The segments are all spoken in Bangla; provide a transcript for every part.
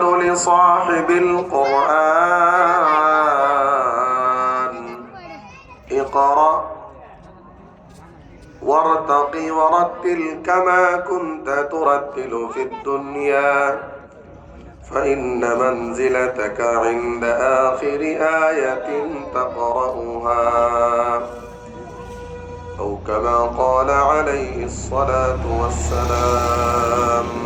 لصاحب القرآن. اقرأ وارتق ورتل كما كنت ترتل في الدنيا. فإن منزلتك عند آخر آية تقرأها. أو كما قال عليه الصلاة والسلام.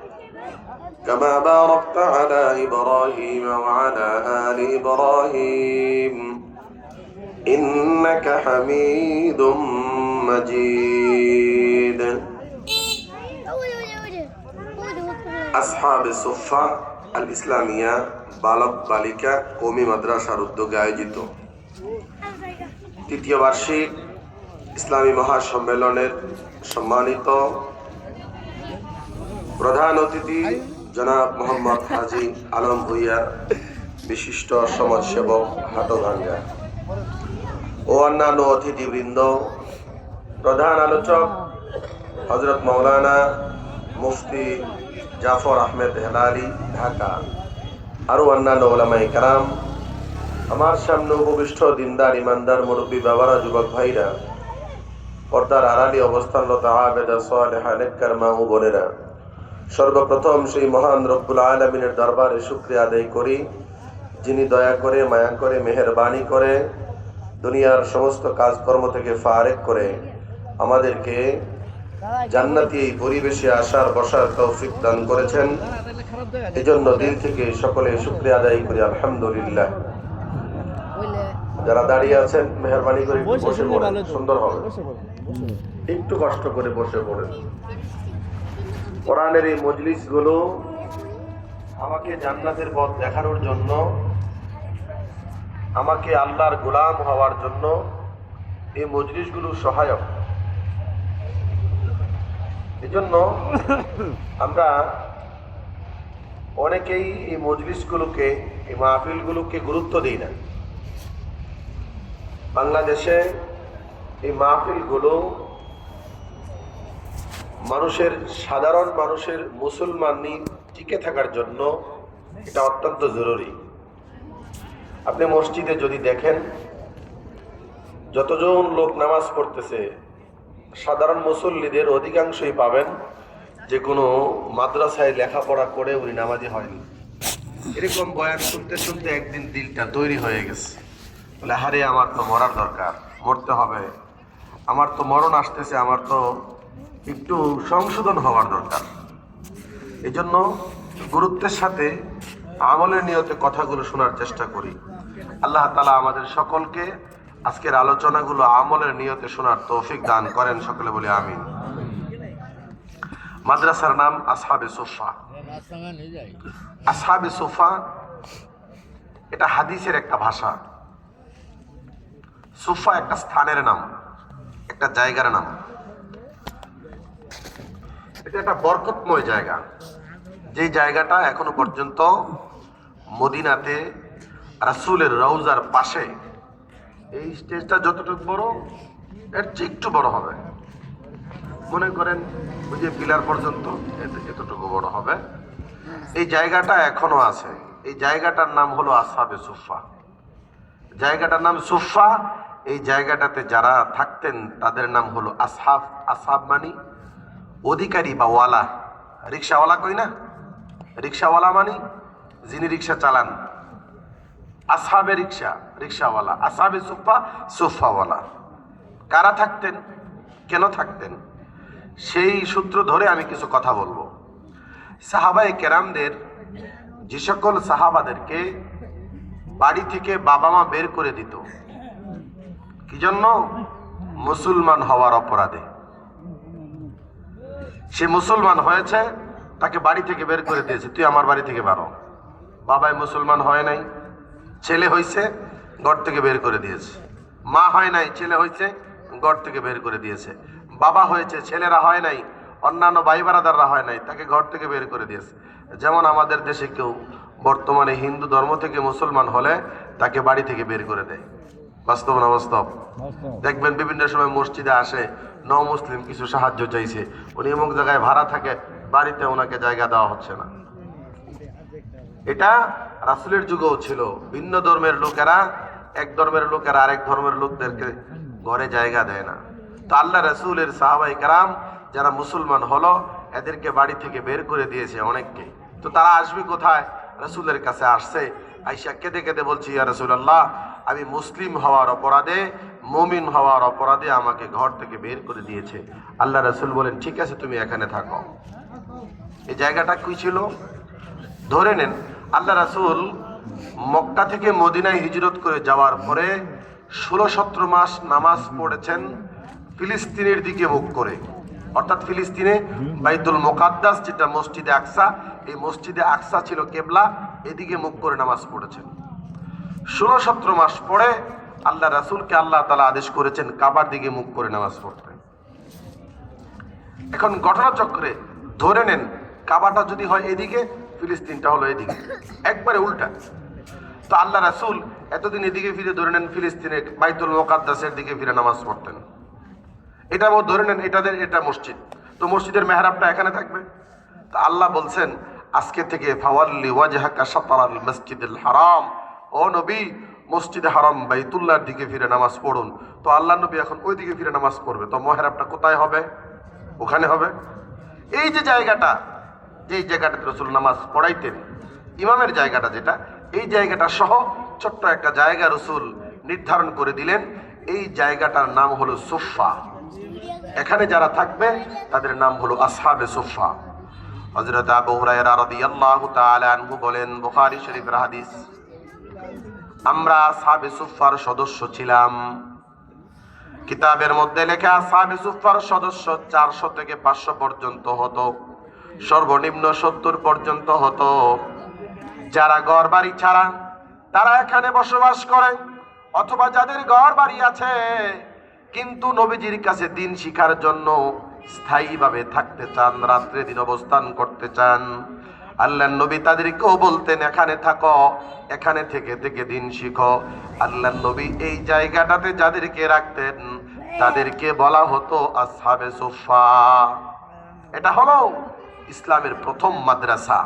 كما باركت على إبراهيم وعلى آل إبراهيم إنك حميد مجيد أصحاب الصفة الإسلامية বালক বালিকা কমি মাদ্রাসার উদ্যোগে আয়োজিত তৃতীয় বার্ষিক ইসলামী মহাসম্মেলনের সম্মানিত প্রধান অতিথি জনাব মোহাম্মদ হাজি আলম ভুইয়া বিশিষ্ট সমাজসেবক হাটভাঙ্গা ও অন্যান্য অতিথিবৃন্দ, প্রধান আলোচক হজরত মৌলানা মুফতি জাফর আহমেদ হেলালি, ঢাকা, আরও অন্যান্য ওলামাই কারাম, আমার সামনে উপবিষ্ট দিনদার, ইমানদার, মুরব্বী, বাবারা, যুবক ভাইরা, পর্দার আড়ালি অবস্থানরত আবেদা, সালেহা, নেককার মা ও বোনেরা। সর্বপ্রথম সেই মহান রব্বুল আলমিনের দরবারে শুক্রিয়া আদায় করি, যিনি দয়া করে, মায়া করে, মেহরবানি করে দুনিয়ার সমস্ত কাজকর্ম থেকে ফারেক করে আমাদেরকে জান্নাতি এই পরিবেশে আসার, বসার তৌফিক দান করেছেন। এজন্য দিল থেকে সকলে শুক্রিয়া আদায় করি, আলহামদুলিল্লাহ। যারা দাঁড়িয়ে আছেন, মেহরবানি করে বসে পড়েন, সুন্দর হবে। একটু কষ্ট করে বসে পড়েন। কোরআনের এই মজলিসগুলো আমাকে জান্নাতের পথ দেখানোর জন্য, আমাকে আল্লাহর গোলাম হওয়ার জন্য এই মজলিসগুলো সহায়ক। এজন্য আমরা অনেকেই এই মজলিসগুলোকে, এই মাহফিলগুলোকে গুরুত্ব দিই না। বাংলাদেশে এই মাহফিলগুলো মানুষের, সাধারণ মানুষের মুসলমানি টিকে থাকার জন্য এটা অত্যন্ত জরুরি। আপনি মসজিদে যদি দেখেন, যতজন লোক নামাজ পড়তেছে, সাধারণ মুসল্লিদের অধিকাংশই পাবেন যে কোনো মাদ্রাসায় লেখাপড়া করে উনি নামাজি হয়নি। এরকম বয়ান শুনতে শুনতে একদিন দিলটা তৈরি হয়ে গেছে। বলে হারে আমার তো মরার দরকার, মরতে হবে। আমার তো মরণ আসতেছে, আমার তো একটু সংশোধন হওয়ার দরকার। এই জন্য গুরুত্বের সাথে আমলের নিয়তে কথাগুলো শোনার চেষ্টা করি। আল্লাহ তালা আমাদের সকলকে আজকের আলোচনাগুলো আমলের নিয়তে শোনার তৌফিক দান করেন। সকলে বলি আমিন। মাদ্রাসার নাম আসহাবে সোফা। আসহাবে সোফা, এটা হাদিসের একটা ভাষা। সোফা একটা স্থানের নাম, একটা জায়গার নাম। এটা একটা বরকতময় জায়গা। যে জায়গাটা এখনও পর্যন্ত মদিনাতে রাসুলের রৌজার পাশে, এই স্টেজটা যতটুকু বড়, এর চেয়ে একটু বড় হবে। মনে করেন, ওই যে পিলার পর্যন্ত, এত- এতটুকু বড় হবে। এই জায়গাটা এখনও আছে। এই জায়গাটার নাম হলো আসাবে সুফা জায়গাটার নাম সুফা এই জায়গাটাতে যারা থাকতেন, তাদের নাম হলো আসহাব আসহাব মানি অধিকারী বা ওয়ালা? রিক্সাওয়ালা কই না? রিক্সাওয়ালা মানে? যিনি রিক্সা চালান। আসহাবে রিক্সা, রিক্সাওয়ালা। আসহাবে সুফা, সুফাওয়ালা। কারা থাকতেন? কেন থাকতেন? সেই সূত্র ধরে আমি কিছু কথা বলব। সাহাবায়ে কেরামদের, যে সকল সাহাবাদেরকে বাড়ি থেকে বাবা মা বের করে দিত। কি জন্য? মুসলমান হওয়ার অপরাধে। সে মুসলমান হয়েছে, তাকে বাড়ি থেকে বের করে দিয়েছে। তুই আমার বাড়ি থেকে বারো। বাবাই মুসলমান হয় নাই, ছেলে হয়েছে ঘর থেকে বের করে দিয়েছে। মা হয় নাই, ছেলে হয়েছে ঘর থেকে বের করে দিয়েছে। বাবা হয়েছে, ছেলেরা হয় নাই, অন্যান্য ভাই বারাদাররা হয় নাই, তাকে ঘর থেকে বের করে দিয়েছে। যেমন আমাদের দেশে কেউ বর্তমানে হিন্দু ধর্ম থেকে মুসলমান হলে তাকে বাড়ি থেকে বের করে দেয়। বাস্তব না বাস্তব? দেখবেন বিভিন্ন সময় মসজিদে আসে ন মুসলিম কিছু সাহায্য চাইছে। উনি এমন জায়গায় ভাড়া থাকে বাড়িতে ওনাকে জায়গা দেওয়া হচ্ছে না। এটা রাসুলের যুগেও ছিল। ভিন্ন ধর্মের লোকেরা এক ধর্মের লোকেরা আরেক ধর্মের লোকদেরকে ঘরে জায়গা দেয় না। তো আল্লাহ রাসুলের সাহাবাই কারাম যারা মুসলমান হলো এদেরকে বাড়ি থেকে বের করে দিয়েছে অনেককে। তো তারা আসবে কোথায়? রাসুলের কাছে আসছে। আইসা কেঁদে কেঁদে বলছি ইয়া রাসুলাল্লাহ আমি মুসলিম হওয়ার অপরাধে, মমিন হওয়ার অপরাধে আমাকে ঘর থেকে বের করে দিয়েছে। আল্লাহ রাসুল বলেন, ঠিক আছে, তুমি এখানে থাকো। এই জায়গাটা কি ছিল? ধরে নেন, আল্লাহ রাসুল মক্কা থেকে মদিনায় হিজরত করে যাওয়ার পরে ষোলো সতেরো মাস নামাজ পড়েছেন ফিলিস্তিনের দিকে মুখ করে। অর্থাৎ ফিলিস্তিনে বাইতুল মোকাদ্দাস, যেটা মসজিদে আকসা, এই মসজিদে আকসা ছিল কেবলা, এদিকে মুখ করে নামাজ পড়েছেন। ষোলো সতেরো মাস পরে আল্লাহ রাসুলকে আল্লাহ তালা আদেশ করেছেন কাবার দিকে মুখ করে নামাজ পড়তে। এখন ঘটনাচক্রে ধরে নেন, কাবাটা যদি হয় এদিকে, ফিলিস্তিনটা হলো এদিকে। একবারে উল্টা। তো আল্লাহ রাসুল এতদিন এদিকে ফিরে ধরে নেন, ফিলিস্তিনে বাইতুল মোকাদ্দাসের দিকে ফিরে নামাজ পড়তেন। এটা ধরে নেন এটাদের এটা মসজিদ। তো মসজিদের মেহরাবটা এখানে থাকবে। তো আল্লাহ বলছেন, আজকে থেকে ফাওয়াল্লি ওয়াজহাকা শাতারাল মসজিদুল হারাম। ও নবী, মসজিদে হারাম, বাইতুল্লাহর দিকে ফিরে নামাজ পড়ুন। তো আল্লাহ নবী এখন ওই দিকে ফিরে নামাজ পড়বে। তো মেহরাবটা কোথায় হবে? ওখানে হবে। এই যে জায়গাটা, যেই জায়গাটাতে রসুল নামাজ পড়াইতেন, ইমামের জায়গাটা যেটা, এই জায়গাটা সহ ছোট্ট একটা জায়গা রসুল নির্ধারণ করে দিলেন। এই জায়গাটার নাম হলো সোফা। এখানে যারা থাকবে, তাদের নাম হলো আসহাবে সোফা। হযরত আবু হুরায়রা রাদিয়াল্লাহু তাআলা আনহু বলেন, বুখারী শরীফের হাদিস। আমরা আসহাবে সুফার সদস্য ছিলাম। কিতাবের মধ্যে লেখা আসহাবে সুফার সদস্য চারশো থেকে পাঁচশো পর্যন্ত হতো। সর্বনিম্ন সত্তর পর্যন্ত হতো। যারা ঘর বাড়ি ছাড়া, তারা এখানে বসবাস করে অথবা যাদের ঘর বাড়ি আছে, কিন্তু নবীজির কাছে দিন শিখার জন্য স্থায়ীভাবে থাকতে চান, রাত্রে দিন অবস্থান করতে চান। আল্লাহ নবী তাদেরকেও বলতেন, এখানে থাকো, এখানে থেকে থেকে দিন শিখো। আল্লাহ নবী এই জায়গাটাতে যাদেরকে রাখতেন, তাদেরকে বলা হতো আসহাবে সোফা। এটা হলো ইসলামের প্রথম মাদ্রাসা।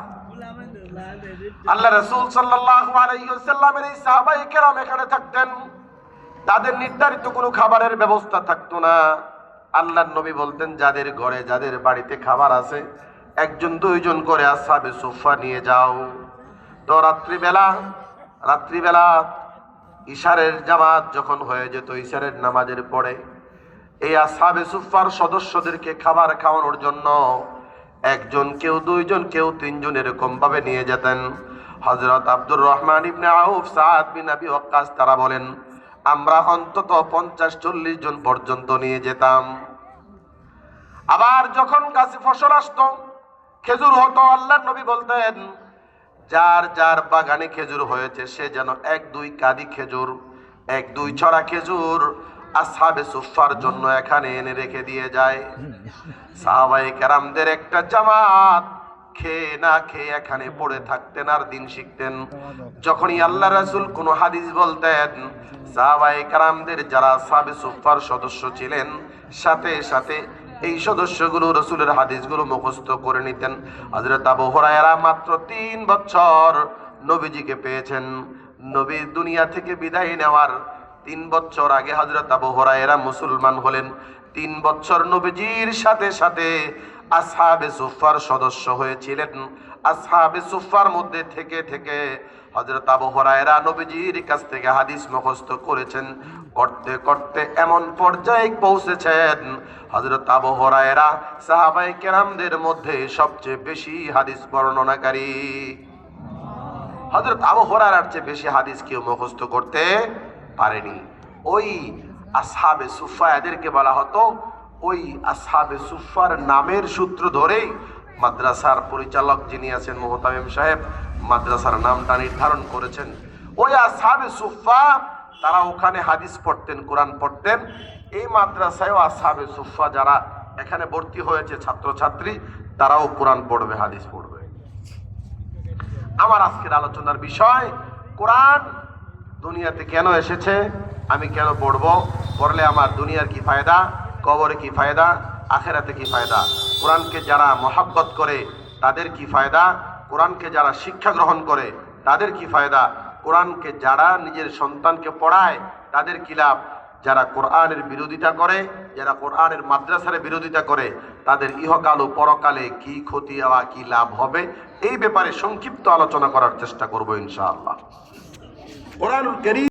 আল্লাহ রসুল ওয়াসাল্লামের এই সাহাবায়ে কেরাম এখানে থাকতেন। তাদের নির্ধারিত কোনো খাবারের ব্যবস্থা থাকতো না। আল্লাহর নবী বলতেন, যাদের ঘরে, যাদের বাড়িতে খাবার আছে একজন, দুইজন করে আসাবে সোফা নিয়ে যাও। তো রাত্রিবেলা রাত্রিবেলা ইশারের জামাত যখন হয়ে যেত, ইশারের নামাজের পরে, এই আসহাবে সুফার সদস্যদেরকে খাবার খাওয়ানোর জন্য একজন কেউ, দুইজন কেউ, তিনজন এরকম ভাবে নিয়ে যেতেন। হজরত আব্দুর রহমান ইবনে আউফ সাদ বিন আবি ওয়াক্কাস, তারা বলেন, আমরা অন্তত পঞ্চাশ, চল্লিশ জন পর্যন্ত নিয়ে যেতাম। আবার যখন কাছে ফসল আসতো খেজুর হতো আল্লাহ নবী বলতেন, যার যার বাগানে খেজুর হয়েছে, সে যেন এক দুই কাদি খেজুর, এক দুই ছড়া খেজুর আসহাবে সুফার জন্য এখানে এনে রেখে দিয়ে যায়। সাহাবাই কেরামদের একটা জামাত খেয়ে না খেয়ে এখানে পড়ে থাকতেন আর দিন শিখতেন। যখনই আল্লাহ রাসূল কোনো হাদিস বলতেন সাহাবাই কেরামদের যারা সাবে সুফার সদস্য ছিলেন, সাথে সাথে এই সদস্যগুলো রসুলের হাদিসগুলো মুখস্থ করে নিতেন। হযরত আবু হরায়রা মাত্র তিন বছর নবীজিকে পেয়েছেন। নবী দুনিয়া থেকে বিদায় নেওয়ার তিন বছর আগে হাজরত আবু হরায়রা মুসলমান হলেন। তিন বছর নবীজির সাথে সাথে আসহাবে সুফার সদস্য হয়েছিলেন। আসহাবে সুফার মধ্যে থেকে থেকে হযরত আবু হুরায়রা নবীজির কাছ থেকে হাদিস মুখস্থ করেছেন। করতে করতে এমন পর্যায়ে পৌঁছেছেন। হযরত আবু হুরায়রা সাহাবায়ে কেরামদের মধ্যে সবচেয়ে বেশি হাদিস বর্ণনাকারী। হযরত আবু হুরায়রার চেয়ে বেশি হাদিস কেউ মুখস্থ করতে পারেনি। ওই আসহাবে সুফা এদেরকে বলা হতো ওই আসহাবে সুফার নামের সূত্র ধরেই মাদ্রাসার পরিচালক যিনি আছেন মোহতামিম সাহেব মাদ্রাসার নামটা নির্ধারণ করেছেন। ওই আসাবে সুফা তারা ওখানে হাদিস পড়তেন, কোরআন পড়তেন। এই মাদ্রাসায়ও আসাবে সুফা যারা এখানে ভর্তি হয়েছে ছাত্রছাত্রী, তারাও কোরআন পড়বে, হাদিস পড়বে। আমার আজকের আলোচনার বিষয়, কোরআন দুনিয়াতে কেন এসেছে, আমি কেন পড়ব, পড়লে আমার দুনিয়ার কি ফায়দা? কবরে কি ফায়দা? আখেরাতে কি ফায়দা? কোরআনকে যারা মহাব্বত করে, তাদের কি ফায়দা? কোরআনকে যারা শিক্ষা গ্রহণ করে, তাদের কি ফায়দা? কোরআনকে যারা নিজের সন্তানকে পড়ায়, তাদের কি লাভ? যারা কোরআনের বিরোধিতা করে, যারা কোরআনের মাদ্রাসার বিরোধিতা করে, তাদের ইহকাল ও পরকালে কি ক্ষতি হওয়া কি লাভ হবে? এই ব্যাপারে সংক্ষিপ্ত আলোচনা করার চেষ্টা করব ইনশাআল্লাহ। কোরআনুল করিম